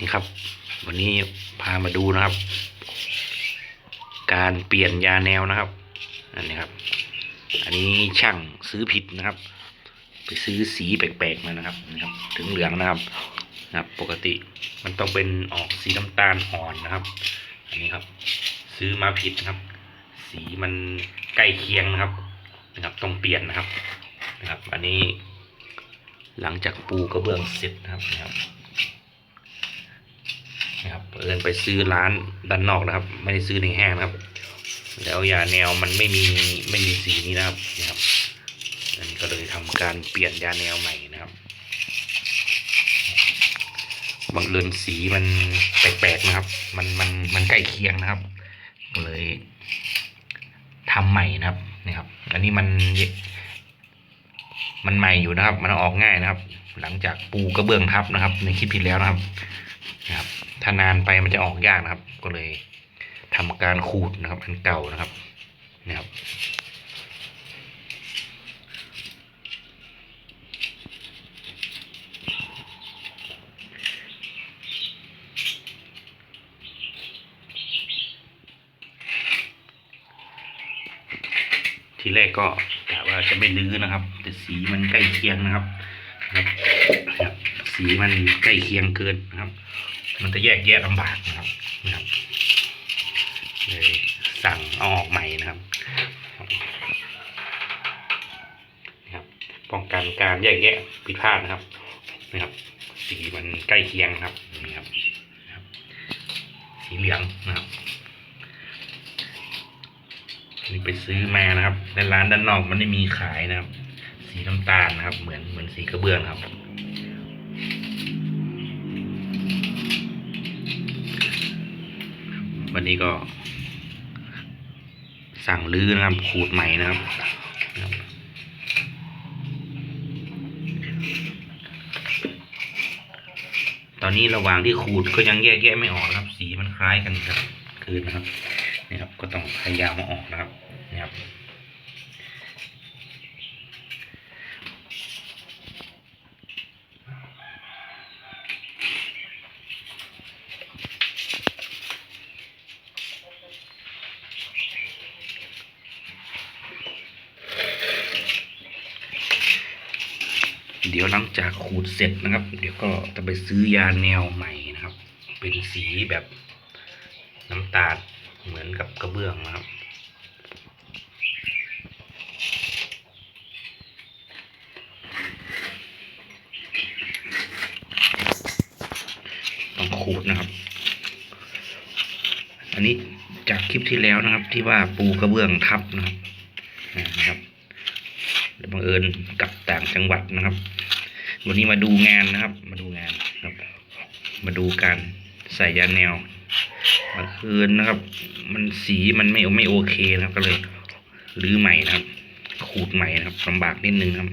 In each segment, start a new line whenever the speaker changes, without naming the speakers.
นี่ครับ วันนี้พามาดูนะครับ การเปลี่ยนยาแนวนะครับอันนี้ครับ อันนี้ช่างซื้อผิดนะครับ ไปซื้อสีแปลกๆมานะครับนะครับ ถึงเหลืองนะครับนะครับ ปกติมันต้องเป็นออกสีน้ำตาลอ่อนนะครับ อันนี้ครับ ซื้อมาผิดนะครับ สีมันใกล้เคียงนะครับนะครับต้องเปลี่ยนนะครับนะครับ อันนี้หลังจากปูกระเบื้องเสร็จนะครับนะครับ นะครับเอินไปซื้อร้านด้านนอกนะครับ ไม่ได้ซื้อในห้างนะครับ แล้วยาแนวมันไม่มีไม่มีสีนี้นะครับนะครับอันนี้ก็เลยทำการเปลี่ยนยาแนวใหม่นะครับบังเอิญสีมันแปลกๆนะครับ มันมันมันใกล้เคียงนะครับก็เลยทำใหม่นะครับนี่ครับ อันนี้มันมันใหม่อยู่นะครับ มันอออกง่ายนะครับ หลังจากปูกระเบื้องทับนะครับ ในคลิปที่แล้วนะครับ นะครับถ้านานไปมันจะออกยากนะครับ ก็เลยทำการขูดนะครับ อันเก่านะครับนะครับทีแรกก็กะว่าจะไม่ลื้อนะครับ แต่สีมันใกล้เคียงนะครับนะครับนะครับ สีมันใกล้เคียงเกินนะครับ มันจะแยกแยะลำบากนะครับนะครับเลยสั่งเอาออกใหม่นะครับนะครับ ป้องกันการแยกแยะผิดพลาดนะครับนะครับ สีมันใกล้เคียงนะครับนี่ครับนะครับสีเหลืองนะครับนี่ไปซื้อมานะครับในร้านด้านนอกมันไม่มีขายนะครับ สีน้ำตาลนะครับ เหมือนเหมือนสีกระเบื้องครับ วันนี้ก็ สั่งลื้อนะครับ ขูดใหม่นะครับ ตอนนี้ระหว่างที่ขูดก็ยังแยกแยะไม่ออกนะครับ สีมันคล้ายกันครับ คืนนะครับนี่ครับ ก็ต้องพยายามมาออกนะครับนี่ครับ เดี๋ยวหลังจากขูดเสร็จนะครับ เดี๋ยวก็จะไปซื้อยาแนวใหม่นะครับ เป็นสีแบบน้ำตาลเหมือนกับกระเบื้องนะครับต้องขูดนะครับ อันนี้จากคลิปที่แล้วนะครับ ที่ว่าปูกระเบื้องทับนะครับนะครับแล้วบังเอิญกลับต่างจังหวัดนะครับ วันนี้มาดูงานนะครับ มาดูงานนะครับ มาดูการใส่ยาแนวบังเอิญนะครับ มันสีมันไม่ไม่โอเคนะครับ ก็เลยรื้อใหม่นะครับ ขูดใหม่นะครับลำบากนิดนึงครับ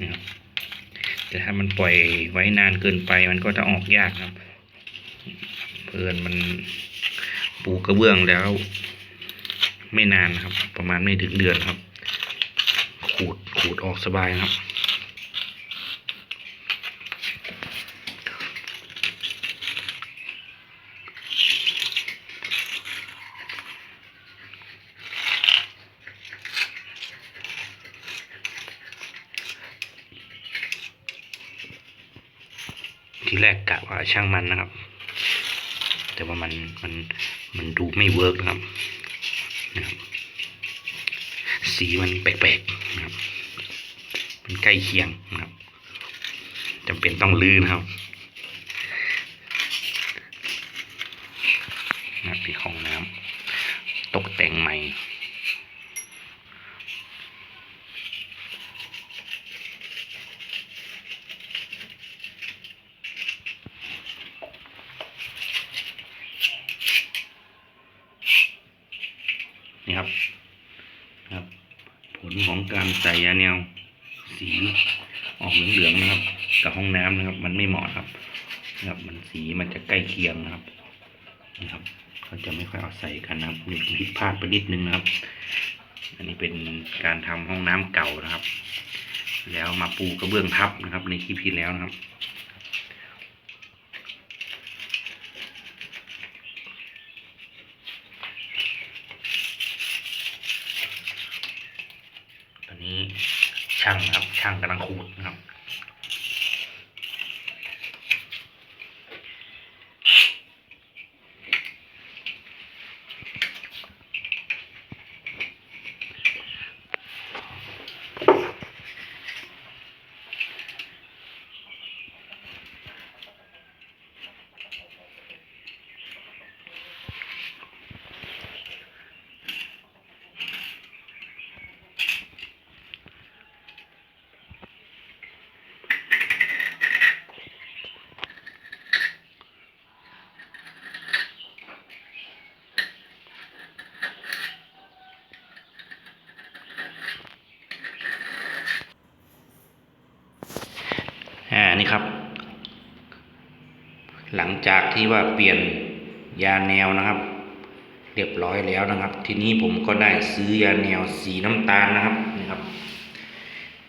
นี่ครับแต่ถ้ามันปล่อยไว้นานเกินไปมันก็จะออกยากครับ เพื่อนมันปูกระเบื้องแล้ว ไม่นานครับ ประมาณไม่ถึงเดือนครับ ขูดออกสบายนะครับทีแรกกะว่าช่างมันนะครับ แต่ว่ามันมันมันดูไม่เวิร์กนะครับนะครับ สีมันแปลกๆนะครับ มันใกล้เคียงนะครับจำเป็นต้องลื้อนะครับนะที่ห้องน้ำตกแต่งใหม่นี่ครับ ครับ ผลของการใส่ยาแนว สีออกเหลืองๆนะครับ กับห้องน้ำนะครับ มันไม่เหมาะครับนะครับ มันสีมันจะใกล้เคียงนะครับนะครับเขาจะไม่ค่อยเอาใส่กันนะครับมีผิดพลาดไปนิดนึงนะครับ อันนี้เป็นการทำห้องน้ำเก่านะครับ แล้วมาปูกระเบื้องทับนะครับ ในคลิปที่แล้วนะครับ ตอนนี้ ช่างนะครับ ช่างกำลังขูดนะครับ อ่านี่ครับ หลังจากที่ว่าเปลี่ยนยาแนวนะครับ เรียบร้อยแล้วนะครับ ทีนี้ผมก็ได้ซื้อยาแนวสีน้ำตาลนะครับนี่ครับ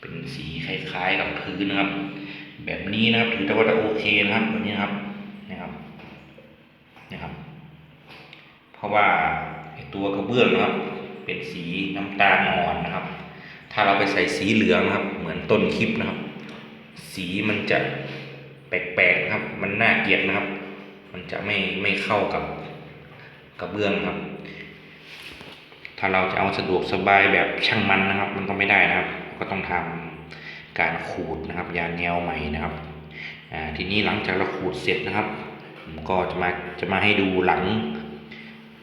เป็นสีคล้ายๆกับพื้นนะครับ แบบนี้นะครับถือว่าโอเคนะครับแบบนี้นะครับนะครับนะครับ เพราะว่าตัวกระเบื้องนะครับ เป็นสีน้ำตาลอ่อนนะครับ ถ้าเราไปใส่สีเหลืองนะครับ เหมือนต้นคลิปนะครับ สีมันจะแปลกๆครับ มันน่าเกลียดนะครับ มันจะไม่ไม่เข้ากับกระเบื้องครับ ถ้าเราจะเอาสะดวกสบายแบบช่างมันนะครับ มันก็ไม่ได้นะครับ ก็ต้องทำการขูดนะครับ ยาแนวใหม่นะครับอ่าทีนี้หลังจากเราขูดเสร็จนะครับผมก็จะมาจะมาให้ดูหลัง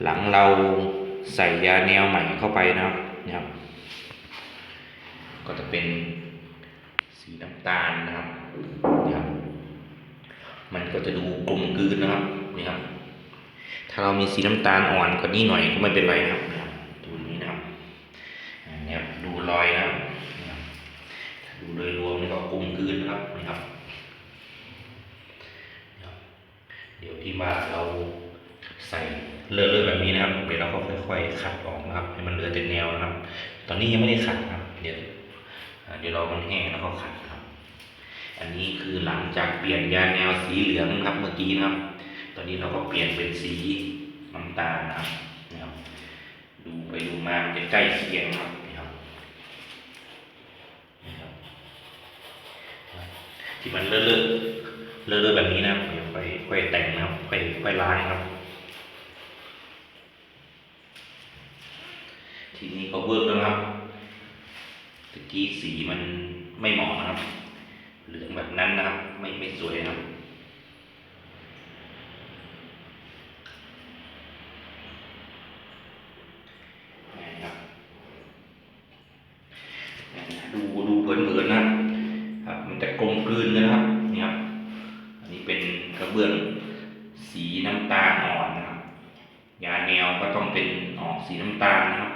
หลังเราใส่ยาแนวใหม่เข้าไปนะครับนะครับ ก็จะเป็น สีน้ำตาลนะครับนี่ครับ มันก็จะดูกลมกลืนนะครับนี่ครับ ถ้าเรามีสีน้ำตาลอ่อนกว่านี้หน่อยก็ไม่เป็นไรนะครับนะครับดูนี้นะครับเนี่ยครับดูรอยนะครับนะครับดูโดยรวมนี่ก็กลมกลืนนะครับนี่ครับนะครับเดี๋ยวที่ว่าเราใส่เลือะๆแบบนี้นะครับ เดี๋ยวเราก็ค่อยๆขัดออกนะครับ ให้มันเหลือแต่แนวนะครับ ตอนนี้ยังไม่ได้ขัดนะครับ เดี๋ยว เดี๋ยวรอมันแห้งแล้วก็ขัดครับ อันนี้คือหลังจากเปลี่ยนยาแนวสีเหลืองนะครับเมื่อกี้นะครับ ตอนนี้เราก็เปลี่ยนเป็นสีน้ำตาลนะครับนะครับดูไปดูมามันจะใกล้เคียงครับนี่ครับนี่ครับที่มันเลอะเลอะเลอะเลอะแบบนี้นะครับเดี๋ยวค่อยค่อยแต่งนะครับค่อยค่อยล้างครับ ทีนี้ก็เวิร์กแล้วนะครับ ตะกี้สีมันไม่เหมาะนะครับ เหลืองแบบนั้นนะครับ ไม่ไม่สวยนะครับดูดูเผินๆนะครับ มันจะกลมกลืนนะครับนี่ครับ อันนี้เป็นกระเบื้องสีน้ำตาลอ่อนนะครับ ยาแนวก็ต้องเป็นออกสีน้ำตาลนะครับ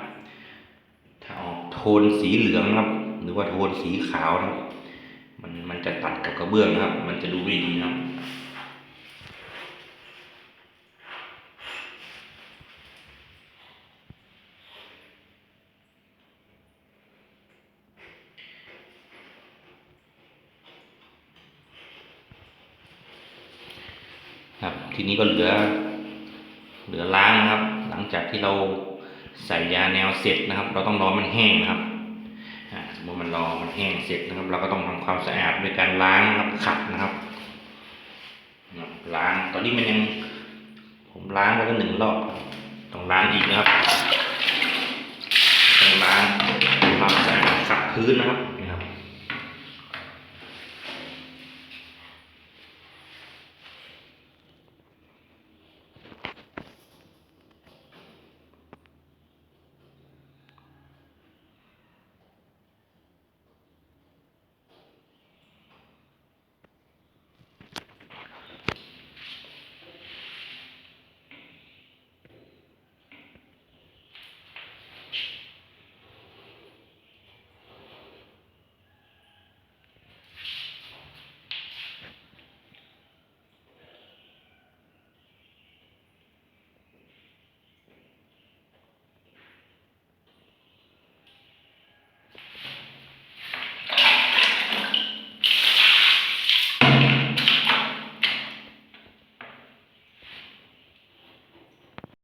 นสีเหลืองครับ หรือว่าโทนสีขาวนะครับมันมันจะตัดกับกระเบื้องนะครับ มันจะดูไม่ดีนะครับครับทีนี้ก็เหลือ เหลือล้างนะครับ หลังจากที่เรา ใส่ยาแนวเสร็จนะครับ เราต้องรอมันแห้งนะครับอ่าสมมติมันรอมันแห้งเสร็จนะครับ เราก็ต้องทำความสะอาดด้วยการล้างนะครับขัดนะครับนะครับล้างตอนนี้มันยัง ผมล้างไปแล้วหนึ่งรอบต้องล้างอีกนะครับต้องล้างทำความสะอาดขัดพื้นนะครับ